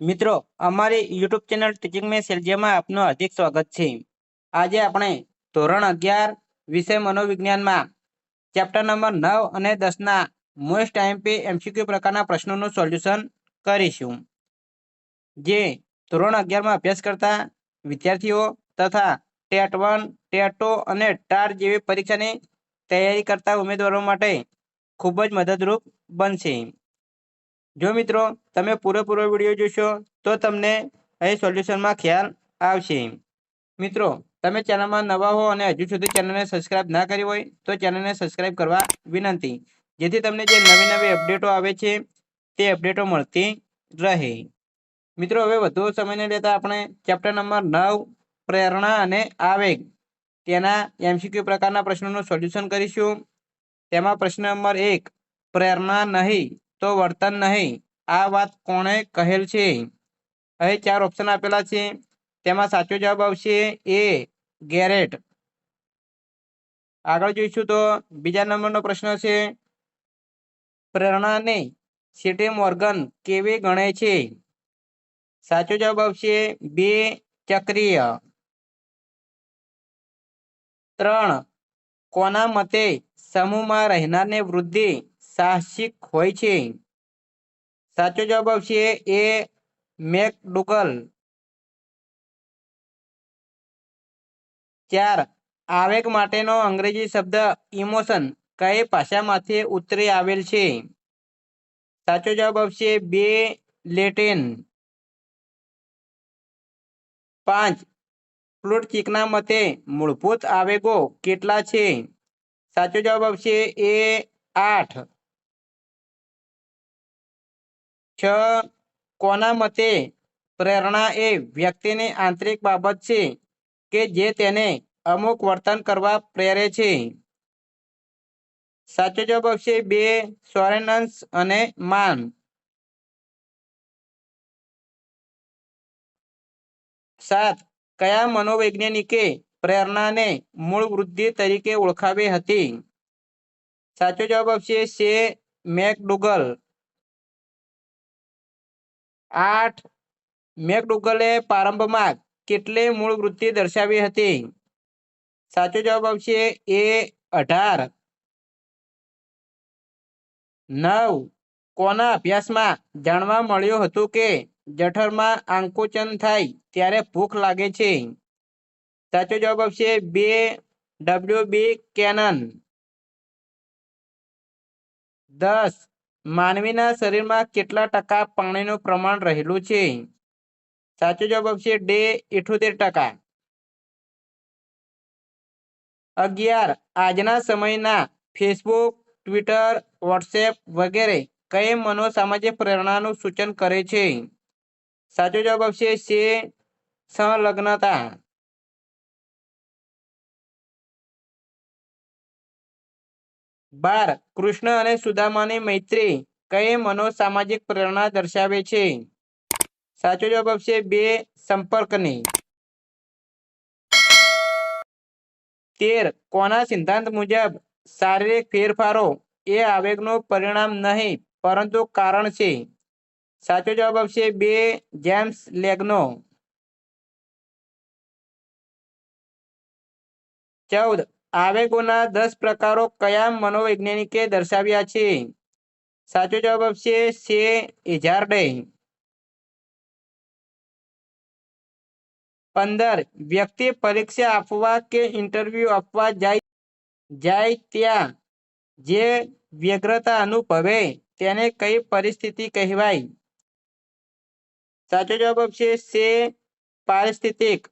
મિત્રો, અમારી YouTube channel teaching મે સેલજીયામાં આપનું હાર્દિક સ્વાગત છે. આજે આપણે ધોરણ અગિયાર વિષય મનોવિજ્ઞાનમાં ચેપ્ટર નંબર નવ અને દસના મોસ્ટ આઈએમપી એમસીક્યુ પ્રકારના પ્રશ્નોનું સોલ્યુશન કરીશું. જે ધોરણ અગિયારમાં અભ્યાસ કરતા વિદ્યાર્થીઓ તથા ટેટ વન, ટેટ ટુ અને ટાર જેવી પરીક્ષાની તૈયારી કરતા ઉમેદવારો માટે ખૂબ જ મદદરૂપ બનશે. જો મિત્રો, તમે પૂરેપૂરો વીડિયો જોશો, તો તમને અહીં સોલ્યુશનમાં ખ્યાલ આવશે. મિત્રો, તમે ચેનલમાં નવા હો અને હજુ સુધી ચેનલને સબસ્ક્રાઇબ ના કરી હોય, તો ચેનલને સબસ્ક્રાઇબ કરવા વિનંતી. જેથી તમને જે નવી નવી અપડેટો આવે છે, તે અપડેટો મળતી રહે. મિત્રો, હવે વધુ સમયને લેતા આપણે ચેપ્ટર નંબર નવ, પ્રેરણા અને આવેગ. તેના એમસીક્યુ પ્રકારના પ્રશ્નોનું સોલ્યુશન કરીશું. તેમાં પ્રશ્ન નંબર એક, પ્રેરણા નહીં. તો વર્તન નહીં. આ વાત કોણે કહેલ છે? અહીં ચાર ઓપ્શન આપેલા છે. તેમાં સાચો જવાબ આવશે એ ગેરેટ. આગળ જોઈશું તો બીજા નંબરનો પ્રશ્ન છે, પ્રેરણાને સિટી મોર્ગન કેવી ગણે છે? સાચો જવાબ આવશે બે ચક્રીય. ત્રણ, કોના મતે સમૂહમાં રહેનારને વૃદ્ધિ સાહસિક હોય છે. સાચો જવાબ આવશે એ મેકડુગલ. ચાર, આવેગ માટેનો અંગ્રેજી શબ્દ ઇમોશન કઈ ભાષામાંથી ઉતરી આવેલ છે? સાચો જવાબ આવશે બે, લેટેન. પાંચ ફ્લુટ ચીકના મતે મૂળભૂત આવેગો કેટલા છે? સાચો જવાબ આવશે એ આઠ. છ કોના મતે પ્રેરણા એ વ્યક્તિની આંતરિક બાબત છે કે જે તેને અમુક વર્તન કરવા પ્રેરે છે? સાચો જવાબ આવશે બે સોરેનન્સ અને માન. સાત, કયા મનોવૈજ્ઞાનિકે પ્રેરણાને મૂળ વૃદ્ધિ તરીકે ઓળખાવી હતી? સાચો જવાબ આવશે સે, મેકડુગલ. આઠ. મેકડુગલે પ્રારંભમાં કેટલી મૂળ વૃત્તિ દર્શાવી હતી? સાચો જવાબ આવશે એ અઢાર. નવ. કોના અભ્યાસમાં જાણવા મળ્યું હતું કે જઠરમાં આંકોચન થાય ત્યારે ભૂખ લાગે છે? સાચો જવાબ આવશે બે. W B Cannon. દસ. માનવીના શરીરમાં કેટલા ટકા પાણીનું પ્રમાણ રહેલું છે? સાચો જવાબ આવશે ડે ઇઠોતેર ટકા. અગિયાર, આજના સમયના ફેસબુક, ટ્વિટર, વોટ્સએપ વગેરે કઈ મનોસામાજિક પ્રેરણાનું સૂચન કરે છે? સાચો જવાબ આવશે સે સંલગ્નતા બાર, કૃષ્ણ અને સુદામાની મૈત્રી કઈ મનોસામાજિક પ્રેરણા દર્શાવે છે? સાચો જવાબ આવશે બે, સંપર્કની. તેર, કોના સિદ્ધાંત મુજબ શારીરિક ફેરફારો એ આવેગનું પરિણામ નહીં, પરંતુ કારણ છે? સાચો જવાબ આવશે બે, જેમ્સ લેગનો. ચૌદ આવેગોના દસ પ્રકારો કયા મનોવૈજ્ઞાનિકે દર્શાવ્યા છે? સાચો જવાબ આપશે સે ઇઝાર્ડે. પંદર, વ્યક્તિ પરીક્ષા આપવા કે ઇન્ટરવ્યુ આપવા જાય જાય ત્યાં, જે વ્યગ્રતા અનુભવે તેને કઈ પરિસ્થિતિ કહેવાય? સાચો જવાબ આપશે સે પારિસ્થિતિક.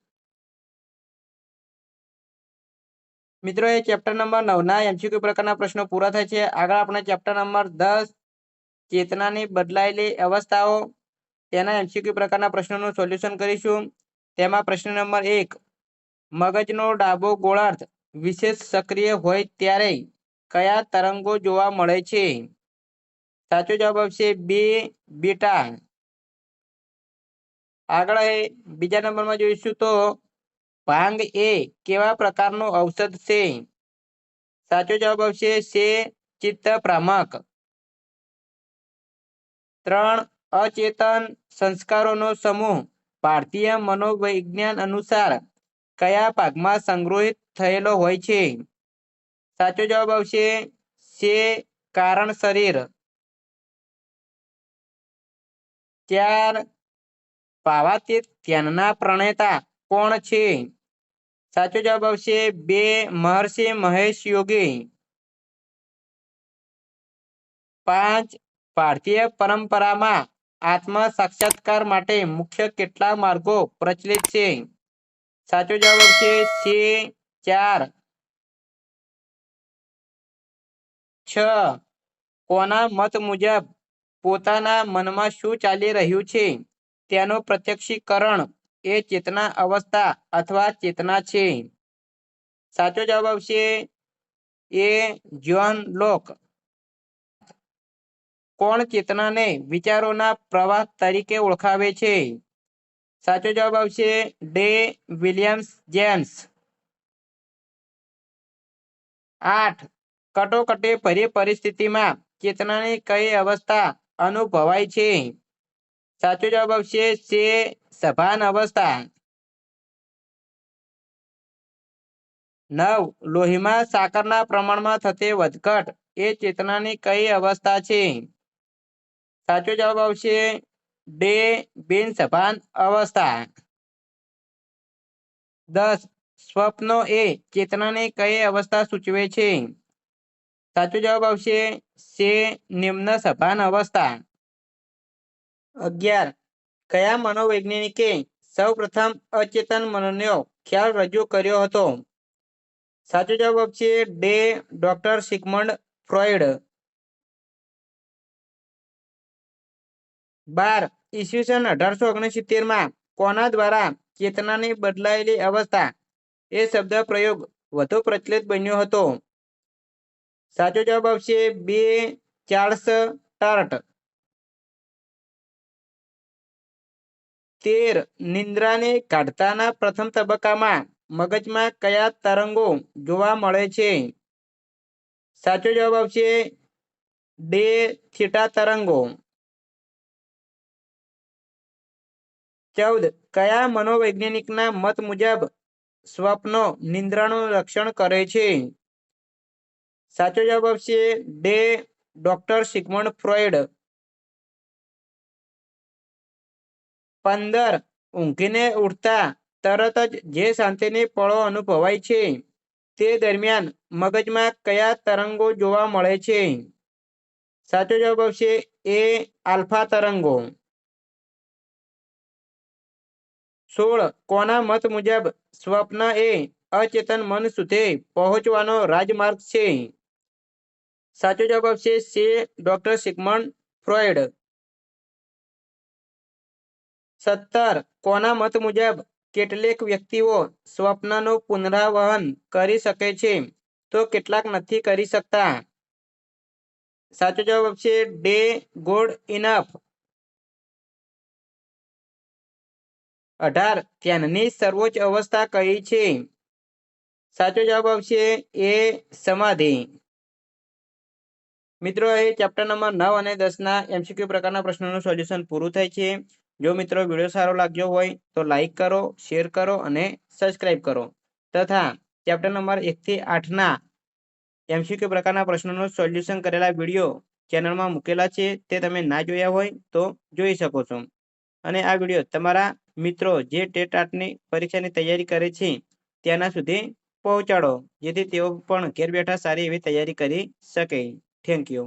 મિત્રો, એ ચેપ્ટર નંબર નવના એમસીક્યુ પ્રકારના પ્રશ્નો પૂરા થાય છે. આગળ આપણે ચેપ્ટર નંબર દસ, ચેતનાની બદલાયેલી અવસ્થાઓ, તેના એમસીક્યુ પ્રકારના પ્રશ્નોનું સોલ્યુશન કરીશું. તેમાં પ્રશ્ન નંબર એક, મગજનો ડાબો ગોળાર્ધ વિશેષ સક્રિય હોય ત્યારે કયા તરંગો જોવા મળે છે? સાચો જવાબ આવશે બે, બીટા. આગળ બીજા નંબરમાં જોઈશું તો ભાંગ એ કેવા પ્રકારનો ઔષધ છે? સાચો જવાબ આવશે છે ચિત્ત ભ્રામક. ત્રણ, અચેતન સંસ્કારોનો સમૂહ. ભારતીય મનોવિજ્ઞાન અનુસાર કયા ભાગમાં સંગ્રહિત થયેલો હોય છે? સાચો જવાબ આવશે છે કારણ શરીર. ચાર, ભાવાતીત ધ્યાનના પ્રણેતા કોણ છે? સાચો જવાબ આવશે બે મહર્ષિ મહેશ યોગી. પાંચ ભારતીય પરંપરામાં આત્મ સાક્ષાત્કાર માટે મુખ્ય કેટલા માર્ગો પ્રચલિત છે? સાચો જવાબ આવશે છે ચાર. છ. કોના મત મુજબ પોતાના મનમાં શું ચાલી રહ્યું છે? તેનું પ્રત્યક્ષીકરણ એ ચેતના અવસ્થા અથવા ચેતના છે. સાચો જવાબ આવશે એ જ્હોન લોક. કોણ ચેતનાને વિચારોના પ્રવાહ તરીકે ઓળખાવે છે? સાચો જવાબ આવશે ડે વિલિયમ્સ જેમ્સ. આઠ. કટોકટી ભરી પરિસ્થિતિમાં ચેતનાની કઈ અવસ્થા અનુભવાય છે? સાચો જવાબ આવશે છે સભાન અવસ્થા નવ, લોહીમાં સાકરના પ્રમાણમાં થતી વધઘટ એ ચેતનાની કઈ અવસ્થા છે? સાચો જવાબ આવશે ડે બિન સભાન અવસ્થા. દસ, સ્વપ્નો એ ચેતનાની કઈ અવસ્થા સૂચવે છે? સાચો જવાબ આવશે સે નિમ્ન સભાન અવસ્થા. અગિયાર. કયા મનોવૈજ્ઞાનિકે સૌ પ્રથમ અચેતન મનનો ખ્યાલ રજૂ કર્યો હતો? સાચો જવાબ છે ડે ડોક્ટર સિગમંડ ફ્રોઈડ. બાર. ઈસવીસન અઢારસો ઓગણસિત્તેરમાં કોના દ્વારા ચેતનાની બદલાયેલી અવસ્થા એ શબ્દ પ્રયોગ વધુ પ્રચલિત બન્યો હતો? સાચો જવાબ આવશે બે ચાર્લ્સ ટર્ટ. તેર નિંદ્રાને કાઢતાના પ્રથમ તબક્કામાં મગજમાં કયા તરંગો જોવા મળે છે? સાચો જવાબ આવશે ડે થીટા તરંગો. ચૌદ. કયા મનોવૈજ્ઞાનિકના મત મુજબ સ્વપ્નો નિંદ્રાનું રક્ષણ કરે છે? સાચો જવાબ આવશે ડે ડોક્ટર સિગમંડ ફ્રોઈડ પંદર. ઊંઘીને ઉઠતા તરત જ જે શાંતિની પળો અનુભવાય છે, તે દરમિયાન મગજમાં કયા તરંગો જોવા મળે છે? સાચો જવાબ આવશે એ આલ્ફા તરંગો. સોળ. કોના મત મુજબ સ્વપ્ન એ અચેતન મન સુધી પહોંચવાનો રાજમાર્ગ છે? સાચો જવાબ આવશે છે ડોક્ટર સિગમંડ ફ્રોઈડ. સત્તર. કોના મત મુજબ કેટલીક વ્યક્તિઓ સ્વપ્નનું પુનરાવહન કરી શકે છે? તો કેટલાક નથી કરી શકતા. સાચો જવાબ છે ડે ગુડ ઇનફ. અઢાર. ધ્યાનની સર્વોચ્ચ અવસ્થા કઈ છે? સાચો જવાબ આવશે એ સમાધિ. મિત્રો એ ચેપ્ટર નંબર નવ અને દસના એમસીક્યુ પ્રકારના પ્રશ્નોનું સોલ્યુશન પૂરું થાય છે. જો મિત્રો વીડિયો સારો લાગ્યો હોય તો લાઈક કરો શેર કરો અને સબસ્ક્રાઈબ કરો. તથા ચેપ્ટર નંબર એકથી આઠના એમસીક્યુ પ્રકારના પ્રશ્નોનું સોલ્યુશન કરેલા વીડિયો ચેનલમાં મૂકેલા છે તે તમે ના જોયા હોય તો જોઈ શકો છો. અને આ વીડિયો તમારા મિત્રો જે ટેટ આર્ટની પરીક્ષાની તૈયારી કરે છે તેના સુધી પહોંચાડો, જેથી તેઓ પણ ઘેર બેઠા સારી એવી તૈયારી કરી શકે. Thank you